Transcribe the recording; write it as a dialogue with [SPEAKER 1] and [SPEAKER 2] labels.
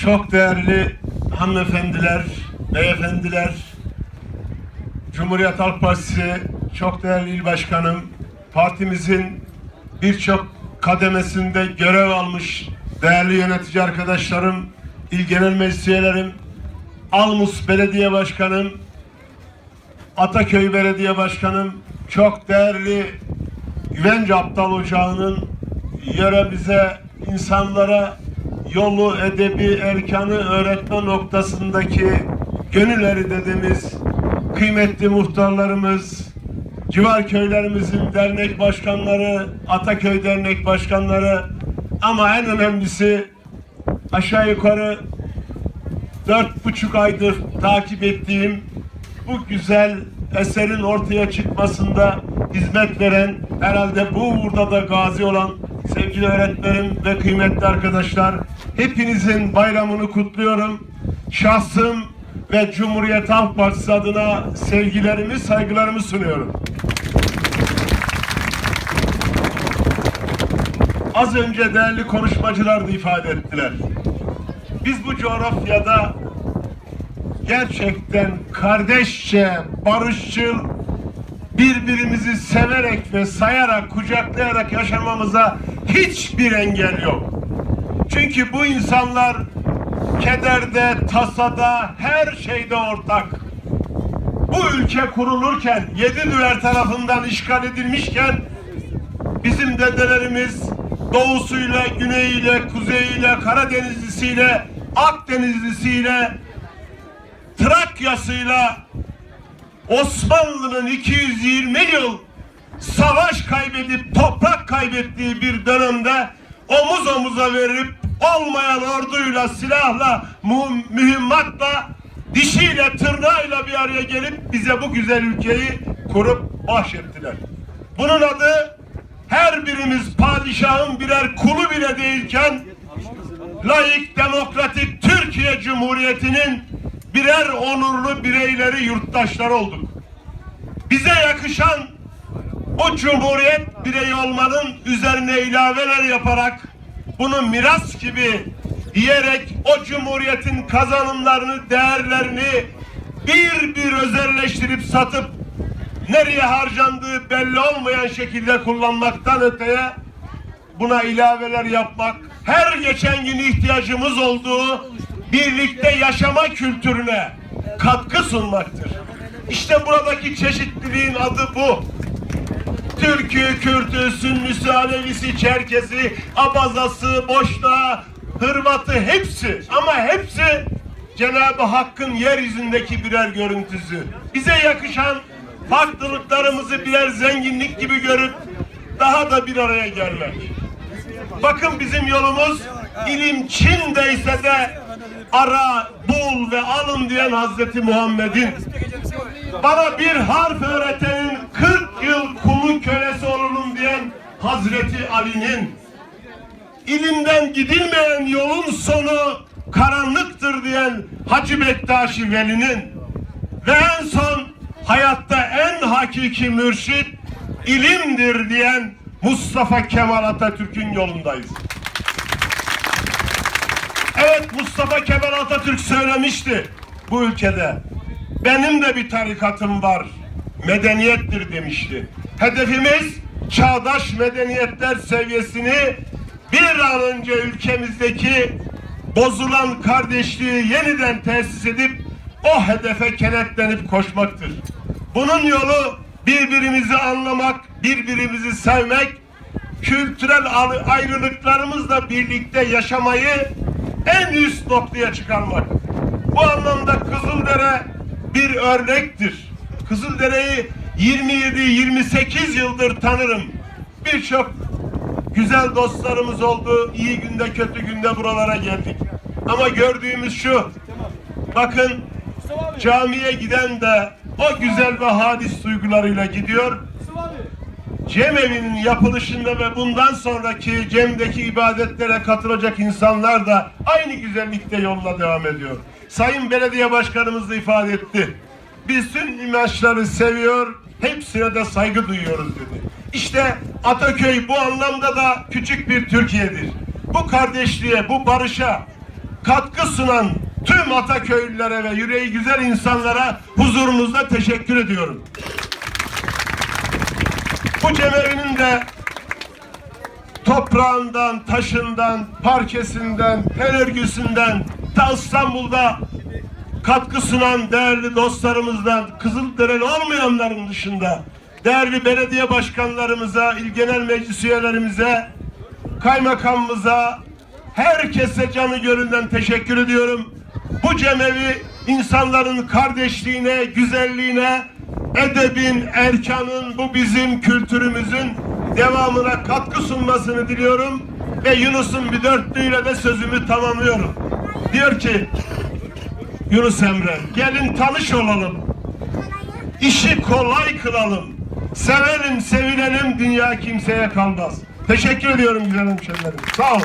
[SPEAKER 1] Çok değerli hanımefendiler, beyefendiler, Cumhuriyet Halk Partisi çok değerli il başkanım, partimizin birçok kademesinde görev almış değerli yönetici arkadaşlarım, il genel meclis Almus Belediye Başkanım, Ataköy Belediye Başkanım, çok değerli Güvence Aptal Ocağı'nın yöremize, insanlara yolu, edebi, erkanı öğretme noktasındaki gönül dediğimiz kıymetli muhtarlarımız, civar köylerimizin dernek başkanları, Ataköy dernek başkanları ama en önemlisi aşağı yukarı dört buçuk aydır takip ettiğim bu güzel eserin ortaya çıkmasında hizmet veren herhalde bu uğurda da gazi olan sevgili öğretmenim ve kıymetli arkadaşlar hepinizin bayramını kutluyorum. Şahsım ve Cumhuriyet Halk Partisi adına sevgilerimi, saygılarımı sunuyorum. Az önce değerli konuşmacılar da ifade ettiler. Biz bu coğrafyada gerçekten kardeşçe, barışçıl, birbirimizi severek ve sayarak, kucaklayarak yaşamamıza hiçbir engel yok. Çünkü bu insanlar kederde, tasada, her şeyde ortak. Bu ülke kurulurken, yedi düver tarafından işgal edilmişken bizim dedelerimiz doğusuyla, güneyiyle, kuzeyiyle, Karadenizlisiyle, Akdenizlisiyle, Trakya'sıyla Osmanlı'nın 220 yıl savaş kaybedip toprak kaybettiği bir dönemde omuz omuza verip olmayan orduyla, silahla, mühimmatla, dişiyle, tırnağıyla bir araya gelip bize bu güzel ülkeyi kurup bahşettiler. Bunun adı her birimiz padişahın birer kulu bile değilken layık, demokratik Türkiye Cumhuriyeti'nin birer onurlu bireyleri, yurttaşları olduk. Bize yakışan o cumhuriyet bireyi olmanın üzerine ilaveler yaparak bunu miras gibi diyerek o cumhuriyetin kazanımlarını, değerlerini bir bir özelleştirip satıp nereye harcandığı belli olmayan şekilde kullanmaktan öteye buna ilaveler yapmak, her geçen gün ihtiyacımız olduğu birlikte yaşama kültürüne katkı sunmaktır. İşte buradaki çeşitliliğin adı bu. Türk'ü, Kürt'ü, Sünnüsü, Alevisi, Çerkesi, Abazası, Boşnağı, Hırvat'ı hepsi ama hepsi Cenab-ı Hakk'ın yeryüzündeki birer görüntüsü. Bize yakışan farklılıklarımızı birer zenginlik gibi görüp daha da bir araya gelmek. Bakın bizim yolumuz ilim Çin'deyse de ara, bul ve alın diyen Hazreti Muhammed'in. Bana bir harf öğretenin 40 yıl kulu kölesi olurum diyen Hazreti Ali'nin. İlimden gidilmeyen yolun sonu karanlıktır diyen Hacı Bektaşi Veli'nin. Ve en son hayatta en hakiki mürşit ilimdir diyen Mustafa Kemal Atatürk'ün yolundayız. Mustafa Kemal Atatürk söylemişti bu ülkede. Benim de bir tarikatım var. Medeniyettir demişti. Hedefimiz çağdaş medeniyetler seviyesini bir an önce ülkemizdeki bozulan kardeşliği yeniden tesis edip o hedefe kenetlenip koşmaktır. Bunun yolu birbirimizi anlamak, birbirimizi sevmek, kültürel ayrılıklarımızla birlikte yaşamayı en üst noktaya çıkarmak. Bu anlamda Kızıldere bir örnektir. Kızıldere'yi 27-28 yıldır tanırım. Birçok güzel dostlarımız oldu. İyi günde kötü günde buralara geldik. Ama gördüğümüz şu. Bakın camiye giden de o güzel ve hadis duygularıyla gidiyor. Cemevi'nin yapılışında ve bundan sonraki Cem'deki ibadetlere katılacak insanlar da aynı güzellikte yoluna devam ediyor. Sayın Belediye Başkanımız da ifade etti. Biz tüm imajları seviyor, hepsine de saygı duyuyoruz dedi. İşte Ataköy bu anlamda da küçük bir Türkiye'dir. Bu kardeşliğe, bu barışa, katkı sunan tüm Ataköylülere ve yüreği güzel insanlara huzurunuzda teşekkür ediyorum. Bu cemevinin de toprağından, taşından, parkesinden, tel örgüsünden, ta İstanbul'da katkı sunan değerli dostlarımızdan, Kızılderili olmayanların dışında, değerli belediye başkanlarımıza, il genel meclis üyelerimize, kaymakamımıza, herkese canı gönülden teşekkür ediyorum. Bu cemevi insanların kardeşliğine, güzelliğine, edebin, erkanın, bu bizim kültürümüzün devamına katkı sunmasını diliyorum. Ve Yunus'un bir dörtlüğüyle de sözümü tamamlıyorum. Diyor ki, Yunus Emre, gelin tanış olalım. İşi kolay kılalım. Sevelim, sevilelim, dünya kimseye kalmaz. Teşekkür ediyorum güzel hemşerilerim. Sağ olun.